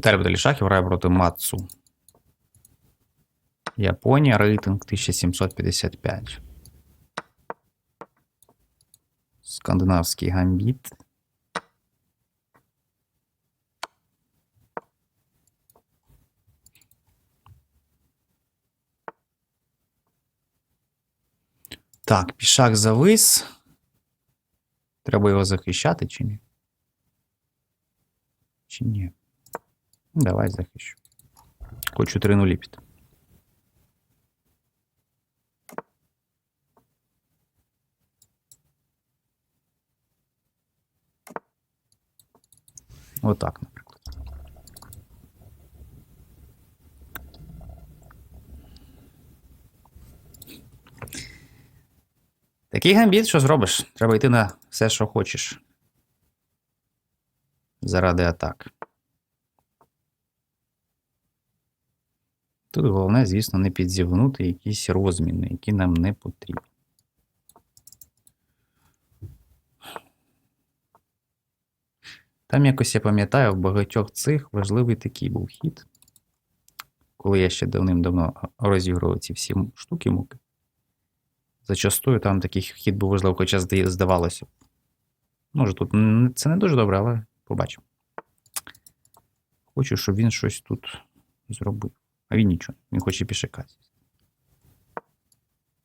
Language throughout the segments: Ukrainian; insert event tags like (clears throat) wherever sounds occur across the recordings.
Віталій Баталішахів грає проти Мацу. Японія, рейтинг 1755. Скандинавський гамбіт. Так, пішак завис. Треба його захищати чи ні? Чи ні? Ну, Давай захищу. Хочу 3 нулі піти. Отак, наприклад. Такий гамбіт, що зробиш? Треба йти на все, що хочеш. Заради атак. Тут головне, звісно, не підзівнути якісь розміни, які нам не потрібні. Там якось я пам'ятаю, в багатьох цих важливий такий був хід. Коли я ще давним-давно розігрував ці всі штуки муки. Зачастую там такий хід був важливий, хоча здавалося. Може, тут це не дуже добре, але побачимо. Хочу, щоб він щось тут зробив. А він нічого. Він хоче пішака.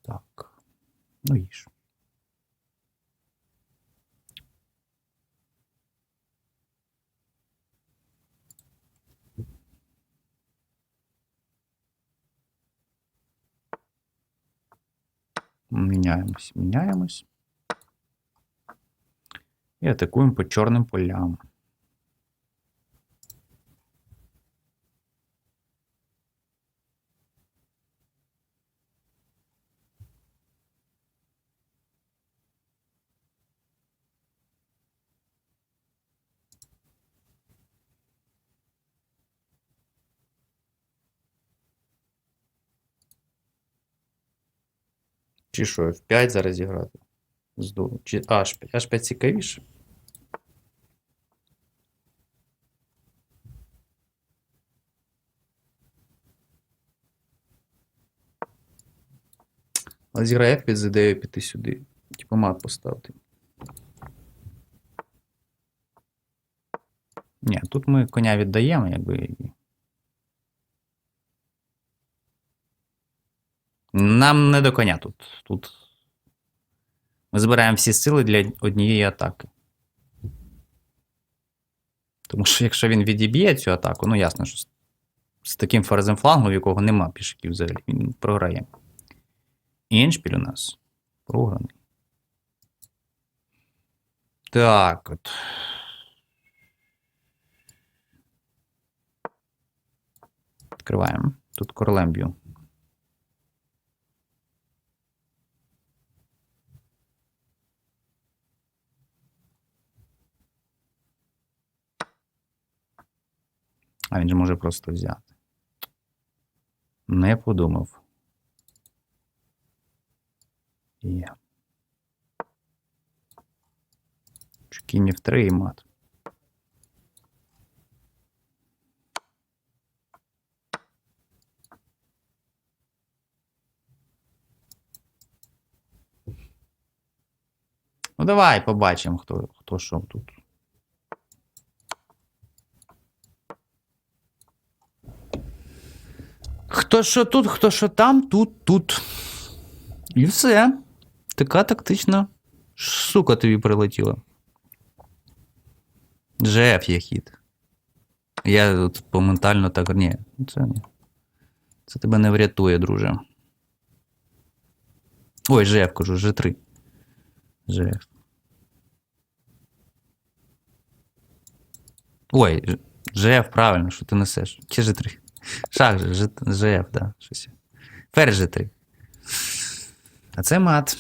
Так. Ну їж. Міняємось, міняємось. І атакуємо по чорним полям. Чи що, F5 зараз зіграти? Чи H5? H5 цікавіше. Але зіграє F5 з ідеєю піти сюди. Типу мат поставити. Ні, тут ми коня віддаємо, якби. Нам не до коня тут. Тут ми збираємо всі сили для однієї атаки. Тому що якщо він відіб'є цю атаку, ну ясно, що з, таким ферзем флангом, в якого нема пішаків взагалі, він програє. Іншпіль у нас програний. Так от. Відкриваємо. Тут королем б'ю. А він же може просто взяти. Не подумав. Є. Кінь в 3 і мат. Ну, давай побачимо, хто, хто що тут. Хто що тут, хто що там, тут, тут. І все. Така тактична сука тобі прилетіла. ЖФ є хід. Я от моментально так. Ні, це ні. Це тебе не врятує, друже. Ой, ЖФ кажу, Ж3. ЖФ. Ой, ЖФ, правильно, що ти несеш. Чи Ж3? Шах же, ЖФ, да. Щось. Ферзь Ж3. А це мат.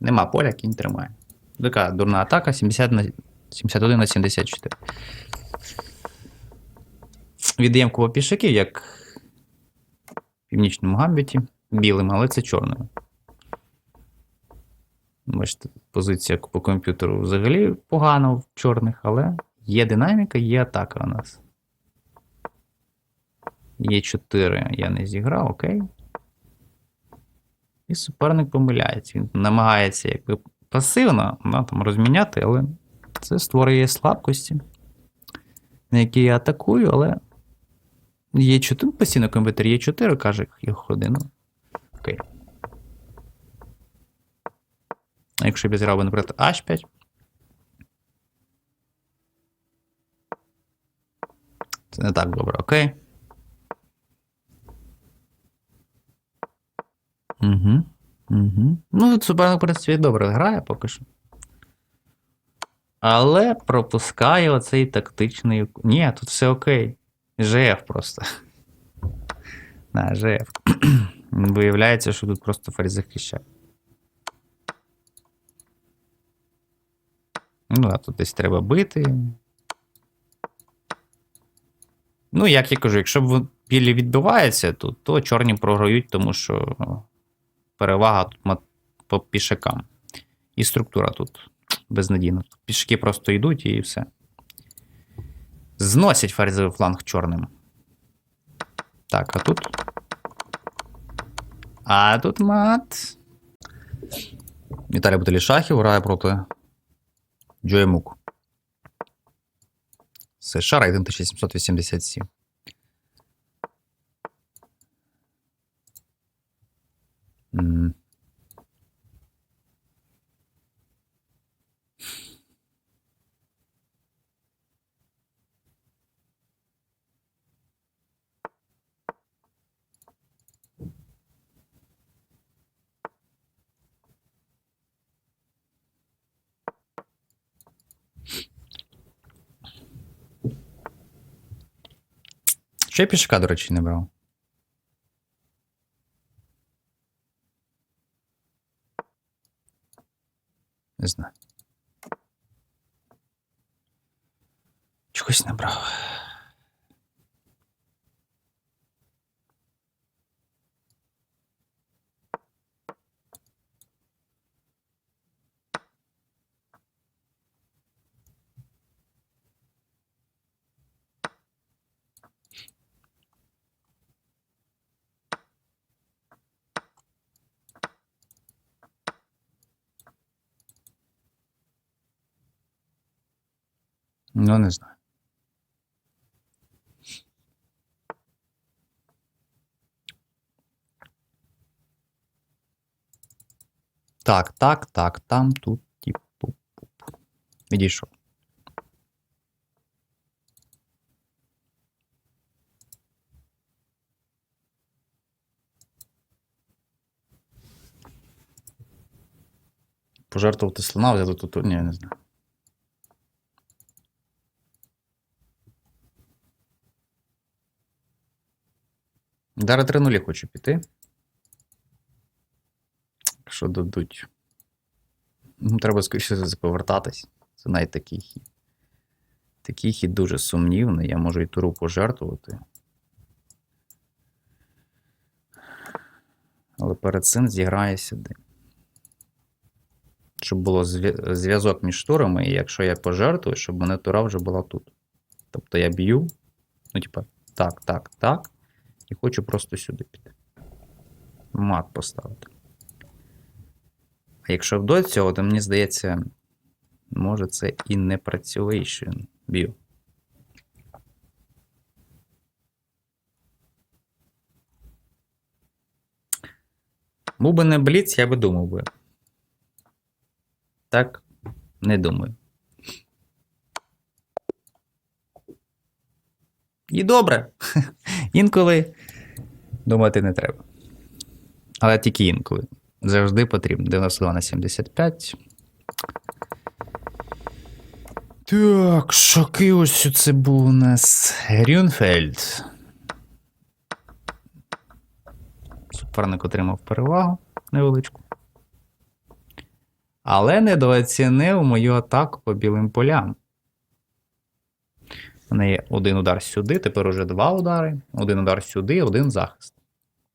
Нема поля, кінь тримає. Така дурна атака 70 на 71 на 74. Віддаємо купу пішаків, як в північному гамбіті. Білим, але це чорним. Бачите, позиція по комп'ютеру взагалі погана в чорних, але є динаміка, є атака у нас. Є 4 я не зіграв, окей. І суперник помиляється. Він намагається якби пасивно ну, там, розміняти, але це створює слабкості, на які я атакую, але є 4 постійно комп'ютер, є 4, каже їх ходи. Ну, окей. А якщо я зіграв би, наприклад, H5. Це не так добре, окей. Угу. Угу. Ну, суперник, в принципі, добре грає поки що. Але пропускає оцей тактичний. Ні, тут все окей. ЖФ просто. (laughs) На, ЖФ. (clears throat) Виявляється, що тут просто ферзь захищає. Ну, а тут десь треба бити. Ну, як я кажу, якщо білі відбиваються тут, то чорні програють, тому що ну, перевага тут по пішакам. І структура тут безнадійна. Пішки просто йдуть і все. Зносять ферзовий фланг чорним. Так, а тут. А тут мат. Віталій Буталішахів грає проти Джоє Мук. США рейтинг 1787. М. Ще я пішака, до речі, не брав. Не знаю. Чогось не брав. Ну, не знаю. Так, так, так, там, тут, типу. Відійшов. Пожертвувати слона, взяти тут. Ні, не знаю. Дара 3 нулі хочу піти. Якщо дадуть. Ну, треба скоріше повертатись. Це навіть такий хід. Такий хід дуже сумнівний. Я можу і туру пожертвувати. Але перед цим зіграє сюди. Щоб було зв'язок між турами, і якщо я пожертвую, щоб мене тура вже була тут. Тобто я б'ю. Ну, типа, так, так, так. І хочу просто сюди піти. Мат поставити. А якщо до цього, то мені здається, може це і не що б'ю. Був би не бліц, я би думав би. Так, не думаю. І добре. (laughs) Інколи думати не треба. Але тільки інколи. Завжди потрібно. 92 на 75. Так, шоки ось це був у нас Грюнфельд. Суперник отримав перевагу невеличку. Але недооцінив мою атаку по білим полям. У є один удар сюди, тепер уже два удари. Один удар сюди, один захист.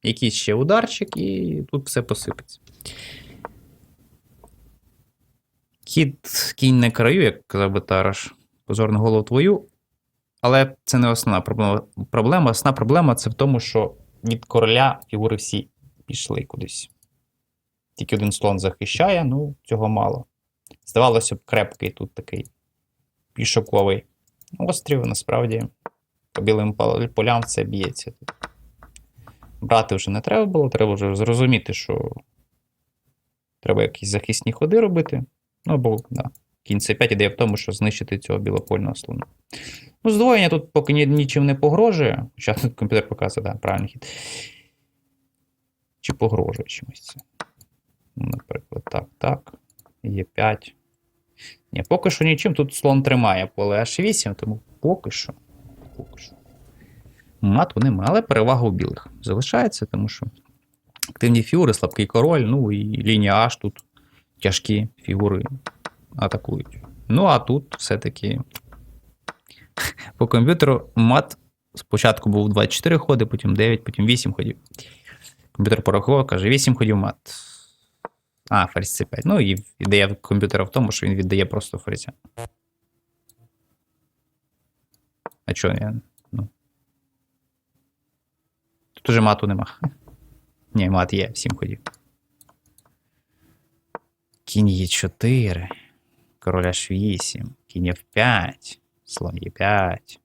Якийсь ще ударчик, і тут все посипеться. Хід кінь на краю, як казав би Тараш, позор на голову твою. Але це не основна проблема. проблема. Основна проблема це в тому, що від короля фігури всі пішли кудись. Тільки один слон захищає, ну, цього мало. Здавалося б, крепкий тут такий пішоковий острів, насправді, по білим полям це б'ється. Брати вже не треба було, треба вже зрозуміти, що треба якісь захисні ходи робити. Ну, бо да, кінь c5 ідея в тому, що знищити цього білопольного слона. Ну, здвоєння тут поки ні, нічим не погрожує. Хоча тут (laughs) комп'ютер показує, да, правильний хід. Чи погрожує чимось це? Наприклад, так, так. Є 5. Ні, поки що нічим. Тут слон тримає поле H8, тому поки що. Поки що. Мату немає, але перевага у білих залишається, тому що активні фігури, слабкий король, ну і лінія H тут тяжкі фігури атакують. Ну, а тут все-таки (laughs) по комп'ютеру мат спочатку був 24 ходи, потім 9, потім 8 ходів. Комп'ютер порахував, каже, 8 ходів мат. А, ферзь c5. Ну і ідея комп'ютера в тому, що він віддає просто ферзя. А чого я. Ну. Тут уже мату нема. (laughs) Ні, мат є, 7 ходів. Кінь є 4. Король H8. Кінь F5. Слон Е5.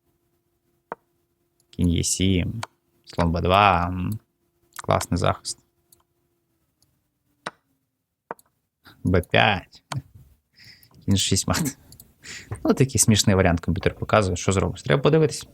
Кінь Е7. Слон Б2. Класний захист. Б5. Кінь 6 мат. Ну, такий смішний варіант комп'ютер показує. Що зробиш? Треба подивитись.